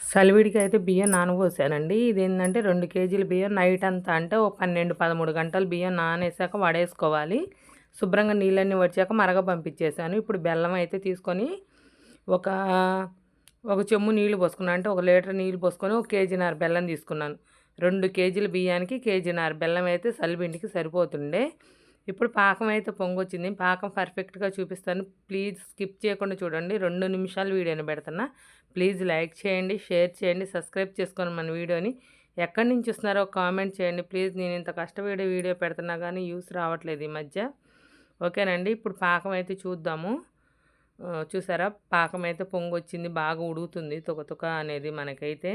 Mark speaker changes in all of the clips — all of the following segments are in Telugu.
Speaker 1: సలివిడికి అయితే బియ్యం నానబోసానండి. ఇది ఏంటంటే రెండు కేజీల బియ్యం నైట్ అంతా అంటే ఒక పన్నెండు పదమూడు గంటలు బియ్యం నానేసాక వడేసుకోవాలి. శుభ్రంగా నీళ్ళన్నీ వచ్చాక మరగ పంపించేశాను. ఇప్పుడు బెల్లం అయితే తీసుకొని ఒక ఒక చెమ్ము నీళ్ళు పోసుకున్నాను అంటే ఒక లీటర్ నీళ్ళు పోసుకొని ఒక కేజీన్నర బెల్లం తీసుకున్నాను. రెండు కేజీల బియ్యానికి కేజీన్నర బెల్లం అయితే సలిబిండికి సరిపోతుండే. ఇప్పుడు పాకం అయితే పొంగొచ్చింది. పాకం పర్ఫెక్ట్గా చూపిస్తాను. ప్లీజ్ స్కిప్ చేయకుండా చూడండి. రెండు నిమిషాలు వీడియోని పెడుతున్నా. ప్లీజ్ లైక్ చేయండి షేర్ చేయండి సబ్స్క్రైబ్ చేసుకోండి మన వీడియోని. ఎక్కడి నుంచి వస్తున్నారో కామెంట్ చేయండి. ప్లీజ్ నేను ఇంత కష్టపడి వీడియో పెడుతున్నా కానీ యూస్ రావట్లేదు ఈ మధ్య. ఓకేనండి. ఇప్పుడు పాకం అయితే చూద్దాము. చూసారా? పాకం అయితే పొంగొచ్చింది. బాగా ఉడుగుతుంది తుక తుక అనేది మనకైతే.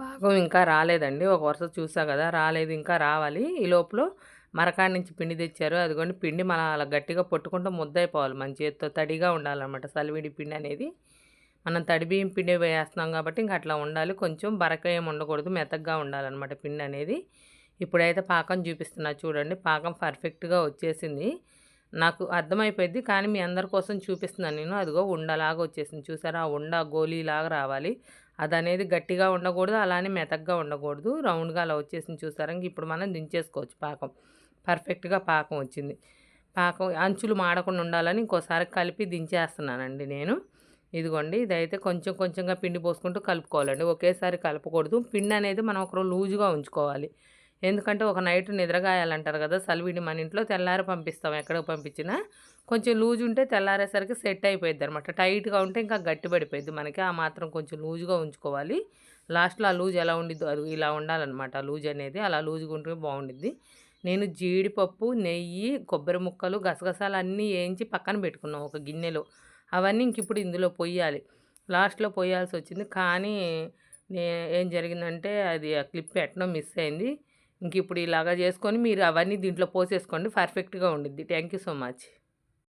Speaker 1: పాకం ఇంకా రాలేదండి. ఒక వరుస చూసా కదా. రాలేదు. ఇంకా రావాలి. ఈ లోపల మరకాడి నుంచి పిండి తెచ్చారు. అదిగోండి పిండి మన అలా గట్టిగా పట్టుకుంటూ ముద్ద అయిపోవాలి మన చేతితో తడిగా ఉండాలన్నమాట. సలివిడి పిండి అనేది మనం తడి బియ్యం పిండి వేస్తున్నాం కాబట్టి ఇంకా అట్లా ఉండాలి. కొంచెం బరక ఏం ఉండకూడదు. మెత్తగా ఉండాలన్నమాట పిండి అనేది. ఇప్పుడైతే పాకం చూపిస్తున్నా చూడండి. పాకం పర్ఫెక్ట్గా వచ్చేసింది. నాకు అర్థమైపోయింది కానీ మీ అందరి కోసం చూపిస్తున్నాను నేను. అదిగో ఉండలాగా వచ్చేసింది. చూసారా? ఆ ఉండ గోళీలాగా రావాలి. అది అనేది గట్టిగా ఉండకూడదు. అలానే మెతగ్గా ఉండకూడదు. రౌండ్గా అలా వచ్చేసింది చూసారా? ఇప్పుడు మనం దించేసుకోవచ్చు పాకం. పర్ఫెక్ట్గా పాకం వచ్చింది. పాకం అంచులు మాడకుండా ఉండాలని ఇంకోసారి కలిపి దించేస్తున్నానండి నేను. ఇదిగోండి ఇదైతే కొంచెం కొంచెంగా పిండి పోసుకుంటూ కలుపుకోవాలండి. ఒకేసారి కలపకూడదు. పిండి అనేది మనం ఒకరు లూజుగా ఉంచుకోవాలి. ఎందుకంటే ఒక నైట్ నిద్రగాయాలంటారు కదా సలివిడి మన ఇంట్లో తెల్లారి పంపిస్తాం. ఎక్కడికి పంపించినా కొంచెం లూజ్ ఉంటే తెల్లారేసరికి సెట్ అయిపోయింది అనమాట టైట్గా ఉంటే ఇంకా గట్టి పడిపోయింది మనకి. ఆ మాత్రం కొంచెం లూజుగా ఉంచుకోవాలి. లాస్ట్లో ఆ లూజ్ ఎలా ఉండిద్దో అది ఇలా ఉండాలన్నమాట. లూజ్ అనేది అలా లూజ్గా ఉంటే బాగుండిద్ది. నేను జీడిపప్పు నెయ్యి కొబ్బరి ముక్కలు గసగసాలు అన్నీ వేయించి పక్కన పెట్టుకున్నాం ఒక గిన్నెలో. అవన్నీ ఇంక ఇప్పుడు ఇందులో పొయ్యాలి. లాస్ట్లో పొయ్యాల్సి వచ్చింది. కానీ నే ఏం జరిగిందంటే అది ఆ క్లిప్ పెట్టడం మిస్ అయింది. ఇంక ఇప్పుడు ఇలాగా చేసుకొని మీరు అవన్నీ దీంట్లో పోసేసుకోండి. పర్ఫెక్ట్గా ఉండిద్ది. Thank you so much.